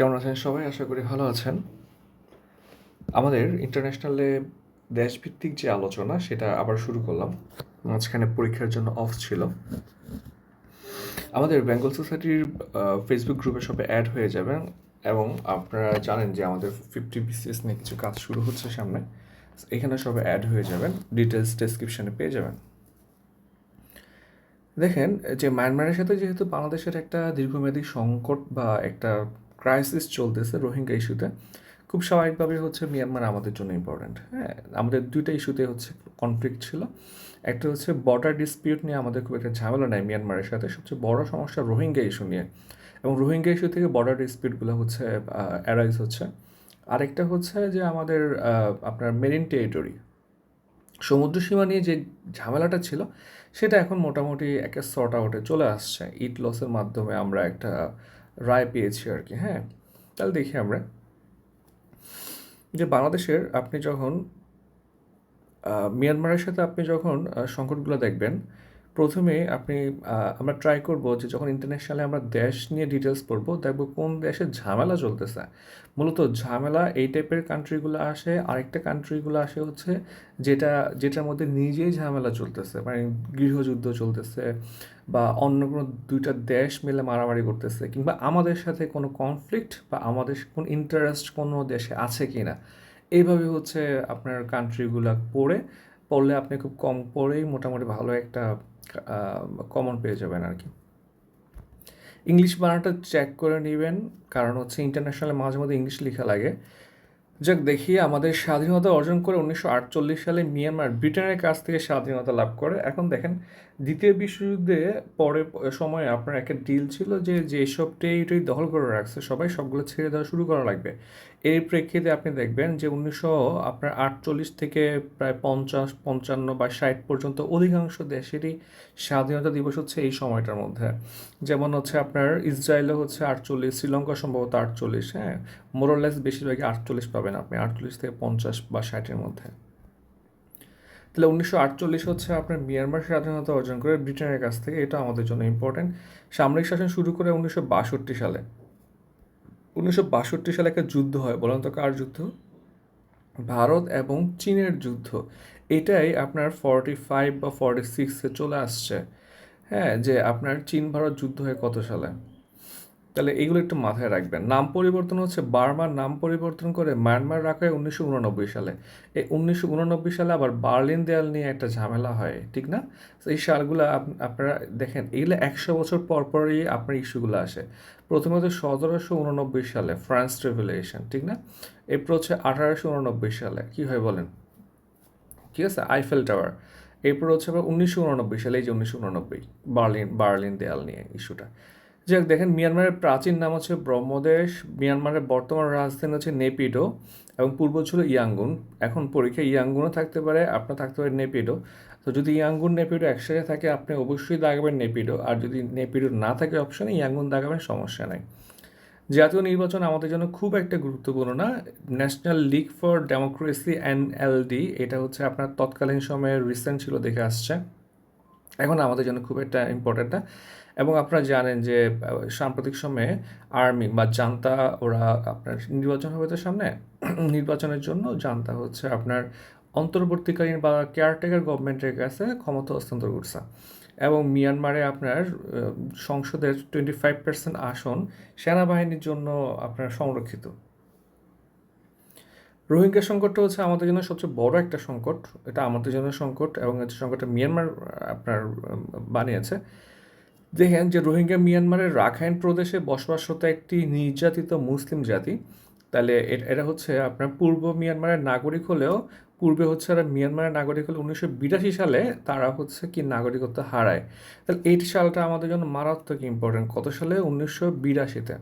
কেমন আছেন সবাই? আশা করি ভালো আছেন। আমাদের ইন্টারন্যাশনালে দেশভিত্তিক যে আলোচনা, সেটা আবার শুরু করলাম। মাঝখানে পরীক্ষার জন্য অফ ছিল। আমাদের বেঙ্গল সোসাইটির ফেসবুক গ্রুপে সবাই অ্যাড হয়ে যাবেন এবং আপনারা জানেন যে আমাদের ফিফটি বিসিএস নিয়ে কিছু কাজ শুরু হচ্ছে সামনে। এখানে সবাই অ্যাড হয়ে যাবেন ডিটেলস ডেসক্রিপশনে পেয়ে যাবেন। দেখেন, যে মায়ানমারের সাথে যেহেতু বাংলাদেশের একটা দীর্ঘমেয়াদী সংকট বা একটা ক্রাইসিস চলতেছে, রোহিঙ্গা ইস্যুতে খুব স্বাভাবিকভাবে হচ্ছে মিয়ানমার আমাদের জন্য ইম্পর্ট্যান্ট হ্যাঁ? আমাদের দুইটা ইস্যুতে হচ্ছে কনফ্লিক্ট ছিল। একটা হচ্ছে বর্ডার ডিসপিউট নিয়ে আমাদের খুব একটা ঝামেলা নেই মিয়ানমারের সাথে। সবচেয়ে বড় সমস্যা রোহিঙ্গা ইস্যু নিয়ে। এবং রোহিঙ্গা ইস্যু থেকে বর্ডার ডিসপিউটগুলো হচ্ছে অ্যারাইজ হচ্ছে। আরেকটা হচ্ছে যে আমাদের আপনার মেরিন টেরিটরি সমুদ্র সীমা নিয়ে যে ঝামেলাটা ছিল, সেটা এখন মোটামুটি একটা শর্ট আউটে চলে আসছে। ইট লসের মাধ্যমে আমরা একটা রায় পেয়েছি আর কি হ্যাঁ? তাহলে দেখি আমরা। যে বাংলাদেশের আপনি যখন মিয়ানমারের সাথে আপনি যখন সংকটগুলো দেখবেন প্রথমে আপনি আমরা ট্রাই করব যে যখন ইন্টারন্যাশনালে আমরা দেশ নিয়ে ডিটেলস পড়ব, দেখব কোন দেশে ঝামেলা চলতেছে। মূলত ঝামেলা এই টাইপের কান্ট্রিগুলো আসে, আরেকটা কান্ট্রিগুলো আসে হচ্ছে যেটা, যেটার মধ্যে নিজেই ঝামেলা চলতেছে মানে গৃহযুদ্ধ চলতেছে বা অন্য কোনো দুইটা দেশ মিলে মারামারি করতেছে কিংবা আমাদের সাথে কোনো কনফ্লিক্ট বা আমাদের কোন ইন্টারেস্ট কোনো দেশে আছে কি না এইভাবে হচ্ছে আপনার কান্ট্রিগুলো পড়ে পড়লে আপনি খুব কম পড়েই মোটামুটি ভালো একটা কমন পেয়ে যাবেন আর কি ইংলিশ বানানটা চেক করে নেবেন, কারণ হচ্ছে ইন্টারন্যাশনালে মাঝে মধ্যে ইংলিশ লেখা লাগে। যাক, দেখি আমাদের স্বাধীনতা অর্জন করে উনিশশো আটচল্লিশ সালে মিয়ানমার ব্রিটেনের কাছ থেকে স্বাধীনতা লাভ করে। এখন দেখেন, দ্বিতীয় বিশ্বযুদ্ধে পরে সময়ে আপনার একটা ডিল ছিল যে যেসব টেরিটরি দখল করে রাখছে, সবাই সবগুলো ছেড়ে দেওয়া শুরু করা লাগবে। এর প্রেক্ষিতে আপনি দেখবেন যে উনিশশো আপনার আটচল্লিশ থেকে প্রায় পঞ্চাশ, পঞ্চান্ন বা ষাট পর্যন্ত অধিকাংশ দেশেরই স্বাধীনতা দিবস হচ্ছে এই সময়টার মধ্যে। যেমন হচ্ছে আপনার ইসরায়েলে হচ্ছে আটচল্লিশ শ্রীলঙ্কা সম্ভবত আটচল্লিশ হ্যাঁ? মোরলেস বেশিরভাগই আটচল্লিশ পাবেন। আপনি আটচল্লিশ থেকে পঞ্চাশ বা ষাটের মধ্যে। তাহলে উনিশশো আটচল্লিশ হচ্ছে আপনার মিয়ানমার স্বাধীনতা অর্জন করে ব্রিটেনের কাছ থেকে, এটা আমাদের জন্য ইম্পর্টেন্ট সামরিক শাসন শুরু করে উনিশশো বাষট্টি সালে। উনিশশো বাষট্টি সালে একটা যুদ্ধ হয়, বলেন তো কার যুদ্ধ? ভারত এবং চীনের যুদ্ধ। এটাই আপনার ফর্টি ফাইভ বা ফর্টি সিক্সে চলে আসছে। হ্যাঁ যে আপনার চীন ভারত যুদ্ধ হয় কত সালে? তাহলে এইগুলো একটু মাথায় রাখবেন। নাম পরিবর্তন হচ্ছে বার্মার নাম পরিবর্তন করে মায়ানমার রাখা হয় উনিশশো উননব্বই সালে। এই উনিশশো উননব্বই সালে আবার বার্লিন দেয়াল নিয়ে একটা ঝামেলা হয়, ঠিক না? এই সালগুলো আপনারা দেখেন এইগুলো একশো বছর পর পরই আপনার ইস্যুগুলো আসে। প্রথমত সতেরোশো উননব্বই সালে ফ্রান্স রেভুলেশন, ঠিক না? এরপর হচ্ছে আঠারোশো উননব্বই সালে, কী হয় বলেন? ঠিক আছে? Eiffel tower. এরপর হচ্ছে আবার উনিশশো উননব্বই সালে, এই যে উনিশশো উননব্বই, বার্লিন বার্লিন দেয়াল নিয়ে ইস্যুটা। যাক দেখেন মিয়ানমারের প্রাচীন নাম হচ্ছে ব্রহ্মদেশ, মিয়ানমারের বর্তমান রাজধানী হচ্ছে নেপিডো এবং পূর্ব ছিল ইয়াঙ্গুন। এখন পরীক্ষা ইয়াঙ্গুনও থাকতে পারে, আপনার থাকতে পারে নেপিডো। তো যদি ইয়াঙ্গুন, নেপিডো একসাথে থাকে, আপনি অবশ্যই দাগাবেন নেপিডো। আর যদি নেপিডো না থাকে অপশানে, ইয়াঙ্গুন দাগাবেন, সমস্যা নেই। জাতীয় নির্বাচন আমাদের জন্য খুব একটা গুরুত্বপূর্ণ না। National League for Democracy and LD এটা হচ্ছে আপনার তৎকালীন সময়ে রিসেন্ট ছিল, দেখে আসছে। এখন আমাদের জন্য খুব একটা ইম্পর্টেন্ট না। এবং আপনারা জানেন যে সাম্প্রতিক সময়ে আর্মি বা জান্তা ওরা আপনার নির্বাচন হবে তো সামনে, নির্বাচনের জন্য জান্তা হচ্ছে আপনার অন্তর্বর্তীকালীন বা কেয়ারটেকার গভর্নমেন্টের কাছে ক্ষমতা হস্তান্তর করছে। এবং মিয়ানমারে আপনার সংসদের টোয়েন্টি ফাইভ পার্সেন্ট আসন সেনাবাহিনীর জন্য আপনার সংরক্ষিত। রোহিঙ্গা সংকটটা হচ্ছে আমাদের জন্য সবচেয়ে বড় একটা সংকট। এটা আমাদের জন্য সংকট এবং সংকটটা মিয়ানমার আপনার বানিয়েছে। দেখেন যে রোহিঙ্গা মিয়ানমারের রাখাইন প্রদেশে বসবাসরত একটি নির্যাতিত মুসলিম জাতি। তাহলে এটা হচ্ছে আপনার পূর্ব মিয়ানমারের নাগরিক হলেও, পূর্বে হচ্ছে এরা মিয়ানমারের নাগরিক হলে, উনিশশো বিরাশি সালে তারা হচ্ছে কি নাগরিকত্ব হারায়। তাহলে এইট সালটা আমাদের জন্য মারাত্মক ইম্পর্টেন্ট কত সালে? উনিশশো বিরাশিতে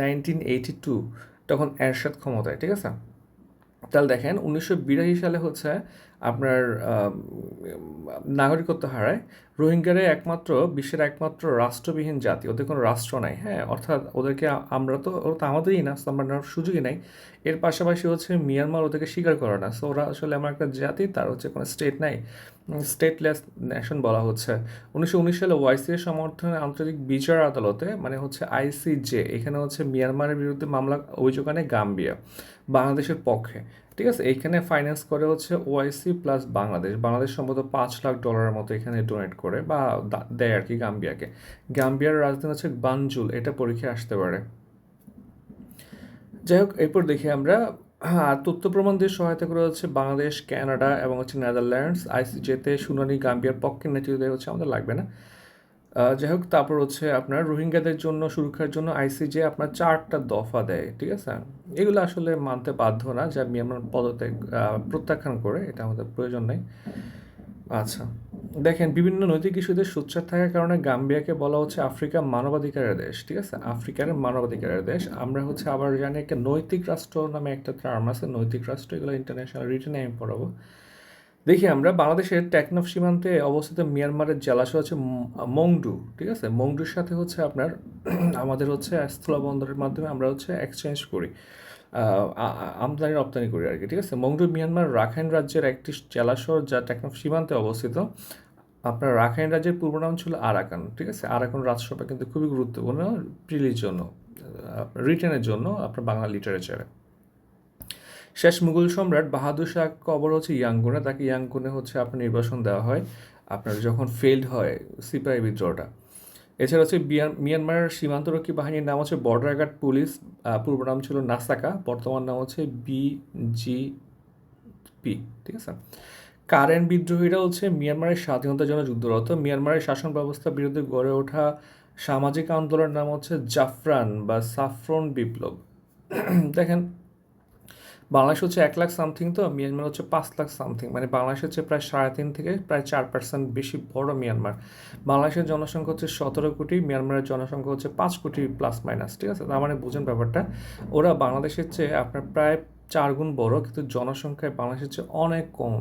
নাইনটিন এইটি টু তখন এরশাদ ক্ষমতায়, ঠিক আছে? তাহলে দেখেন, উনিশশো বিরাশি সালে হচ্ছে আপনার নাগরিকত্ব হারায়। রোহিঙ্গারা একমাত্র, বিশ্বের একমাত্র রাষ্ট্রবিহীন জাতি। ওদের কোনো রাষ্ট্র নাই হ্যাঁ? অর্থাৎ ওদেরকে আমরা তো, ওরা তো আমাদেরই না আমরা নেওয়ার সুযোগই নাই। এর পাশাপাশি হচ্ছে মিয়ানমার ওদেরকে স্বীকার করে না। সো ওরা আসলে আমার একটা জাতি, তার হচ্ছে কোনো স্টেট নাই। স্টেটলেস নেশন বলা হচ্ছে। উনিশশো উনিশ সালে ওয়াইসির সমর্থনে আন্তর্জাতিক বিচার আদালতে মানে হচ্ছে আইসিজে এখানে হচ্ছে মিয়ানমারের বিরুদ্ধে মামলা, অভিযোগ আনে গাম্বিয়া, বাংলাদেশের পক্ষে। ঠিক আছে, এইখানে ফাইন্যান্স করে হচ্ছে ওআইসি প্লাস বাংলাদেশ। বাংলাদেশ সম্ভবত পাঁচ লাখ ডলারের মতো এখানে ডোনেট করে বা দেয় আর কি গাম্বিয়াকে। গাম্বিয়ার রাজধানী হচ্ছে বানজুল, এটা পরীক্ষায় আসতে পারে। যাই হোক, এরপর দেখি আমরা। আর তথ্য প্রমাণ দিয়ে সহায়তা করে হচ্ছে বাংলাদেশ, কানাডা এবং হচ্ছে নেদারল্যান্ডস। আইসিজেতে শুনানি গাম্বিয়ার পক্ষে নেতৃত্ব হচ্ছে, আমাদের লাগবে না। যাই হোক, তারপর হচ্ছে আপনার রোহিঙ্গাদের জন্য, সুরক্ষার জন্য আইসিজে আপনার চারটা দফা দেয়, ঠিক আছে? এগুলো আসলে মানতে বাধ্য না, যা মিয়ানমার পদত্যাগ প্রত্যাখ্যান করে, এটা আমাদের প্রয়োজন নেই। আচ্ছা দেখেন, বিভিন্ন নৈতিক ইস্যুতে সোচ্চার থাকার কারণে গাম্বিয়াকে বলা হচ্ছে আফ্রিকা মানবাধিকারের দেশ, ঠিক আছে? আফ্রিকার মানবাধিকারের দেশ। আমরা হচ্ছে আবার জানি একটা নৈতিক রাষ্ট্র নামে একটা টার্ম আছে, নৈতিক রাষ্ট্র, এগুলো ইন্টারন্যাশনাল রিটেনে আমি পড়াবো। দেখি আমরা, বাংলাদেশের টেকনফ সীমান্তে অবস্থিত মিয়ানমারের জলাশয় হচ্ছে মংডু, ঠিক আছে? মংডুর সাথে হচ্ছে আপনার, আমাদের হচ্ছে স্থলবন্দরের মাধ্যমে আমরা হচ্ছে এক্সচেঞ্জ করি। আমদানি, রপ্তানি করি আর কি, ঠিক আছে? মংডু, মিয়ানমার, রাখাইন রাজ্যের একটি জলাশয় যা টেকনফ সীমান্তে অবস্থিত। আপনার রাখাইন রাজ্যের পূর্ব নাম ছিল আরাকান, ঠিক আছে? আরাকান রাজসভা কিন্তু খুবই গুরুত্বপূর্ণ, প্রিলির জন্য রিটেনের জন্য আপনার বাংলা লিটারেচারে। শেষ মুঘল সম্রাট বাহাদুর শাহ কবর হচ্ছে ইয়াঙ্গুনে তাকে ইয়াঙ্গুনে হচ্ছে আপনার নির্বাসন দেওয়া হয়। আপনার যখন ফেল্ড হয় সিপাহী বিদ্রোহটা। এছাড়া হচ্ছে মিয়ানমারের সীমান্তরক্ষী বাহিনীর নাম হচ্ছে বর্ডার গার্ড পুলিশ পূর্ব নাম ছিল নাসাকা, বর্তমান নাম হচ্ছে বিজিপি ঠিক আছে? কারেন্ট বিদ্রোহীরা হচ্ছে মিয়ানমারের স্বাধীনতার জন্য যুদ্ধরত। মিয়ানমারের শাসন ব্যবস্থার বিরুদ্ধে গড়ে ওঠা সামাজিক আন্দোলনের নাম হচ্ছে জাফরান বা সাফরন বিপ্লব। দেখেন বাংলাদেশ হচ্ছে এক লাখ সামথিং তো মিয়ানমার হচ্ছে পাঁচ লাখ সামথিং মানে বাংলাদেশ হচ্ছে প্রায় সাড়ে তিন থেকে প্রায় চার পার্সেন্ট বেশি বড় মিয়ানমার বাংলাদেশের জনসংখ্যা হচ্ছে সতেরো কোটি মিয়ানমারের জনসংখ্যা হচ্ছে পাঁচ কোটি প্লাস মাইনাস ঠিক আছে? তার মানে বুঝেন ব্যাপারটা। ওরা বাংলাদেশের চেয়ে আপনার প্রায় চার গুণ বড়, কিন্তু জনসংখ্যায় বাংলাদেশের চেয়ে অনেক কম।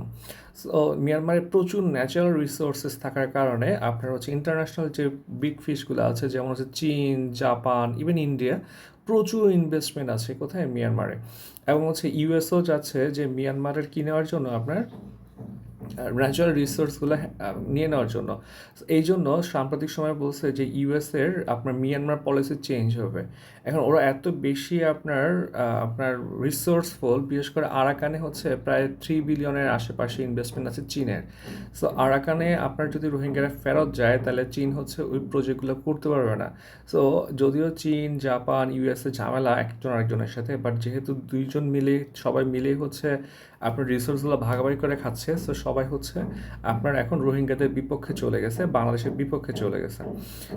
মিয়ানমারে প্রচুর ন্যাচারাল রিসোর্সেস থাকার কারণে আপনার হচ্ছে ইন্টারন্যাশনাল যে বিগ ফিশগুলো আছে, যেমন হচ্ছে চীন, জাপান ইভেন ইন্ডিয়া প্রচুর ইনভেস্টমেন্ট আছে কোথায়? মিয়ানমারে এবং হচ্ছে ইউএসও যাচ্ছে যে মিয়ানমারের কি নেওয়ার জন্য আপনার ন্যাচারাল রিসোর্সগুলো নিয়ে নেওয়ার জন্য। এই জন্য সাম্প্রতিক সময় বলছে যে ইউএসের আপনার মিয়ানমার পলিসি চেঞ্জ হবে। এখন ওরা এত বেশি আপনার আপনার রিসোর্সফুল বিশেষ করে আরাকানে হচ্ছে প্রায় থ্রি বিলিয়নের আশেপাশে ইনভেস্টমেন্ট আছে চীনের। সো আরাকানে আপনার যদি রোহিঙ্গারা ফেরত যায়, তাহলে চীন হচ্ছে ওই প্রজেক্টগুলো করতে পারবে না। সো যদিও চীন, জাপান ইউএসএ ঝামেলা একজন আরেকজনের সাথে বাট যেহেতু দুইজন মিলে, সবাই মিলেই হচ্ছে আপনার রিসোর্সগুলো ভাগাভাগি করে খাচ্ছে সো সবাই হচ্ছে আপনার এখন রোহিঙ্গাদের বিপক্ষে চলে গেছে, বাংলাদেশের বিপক্ষে চলে গেছে।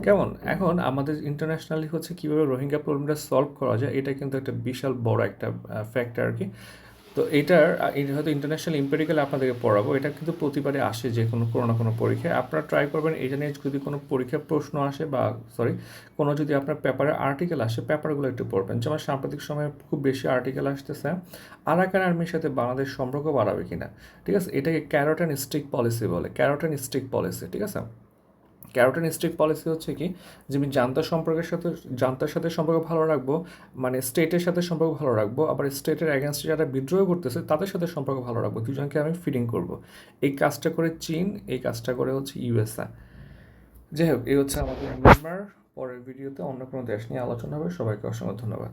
কেমন? এখন আমাদের ইন্টারন্যাশনালি হচ্ছে কীভাবে রোহিঙ্গা প্রবলেমটা সলভ করা যায়, এটা কিন্তু একটা বিশাল বড় একটা ফ্যাক্টর আর কি। তো এটার এটা হয়তো ইন্টারন্যাশনাল ইম্পেরিক্যাল আপনাদেরকে পড়াবো, এটা কিন্তু প্রতিবারে আসে যে কোনো কোনো না কোনো পরীক্ষায়। আপনারা ট্রাই করবেন, এটা নিয়ে যদি কোনো পরীক্ষার প্রশ্ন আসে বা সরি কোনো যদি আপনার পেপারে আর্টিকেল আসে পেপারগুলো একটু পড়বেন। যেমন সাম্প্রতিক সময়ে খুব বেশি আর্টিকেল আসতেছে আরাকান আর্মির সাথে বাংলাদেশ সম্পর্ক বাড়াবে কিনা, ঠিক আছে? এটাকে ক্যারোটান স্টিক পলিসি বলে ক্যারোটান স্টিক পলিসি ঠিক আছে? ক্যারোটান স্টিক পলিসি হচ্ছে কি, যে আমি জান্তার সম্পর্কের সাথে, জান্তার সাথে সম্পর্ক ভালো রাখব মানে স্টেটের সাথে সম্পর্ক ভালো রাখব, আবার স্টেটের অ্যাগেনস্টে যারা বিদ্রোহ করতেছে, তাদের সাথে সম্পর্ক ভালো রাখব, দুজনকে আমি ফিডিং করব। এই কাজটা করে চীন, এই কাজটা করে হচ্ছে ইউএসএ যাই হোক, এই হচ্ছে আমাদের মিয়ানমার, পরের ভিডিওতে অন্য কোনো দেশ নিয়ে আলোচনা হবে, সবাইকে অসংখ্য ধন্যবাদ।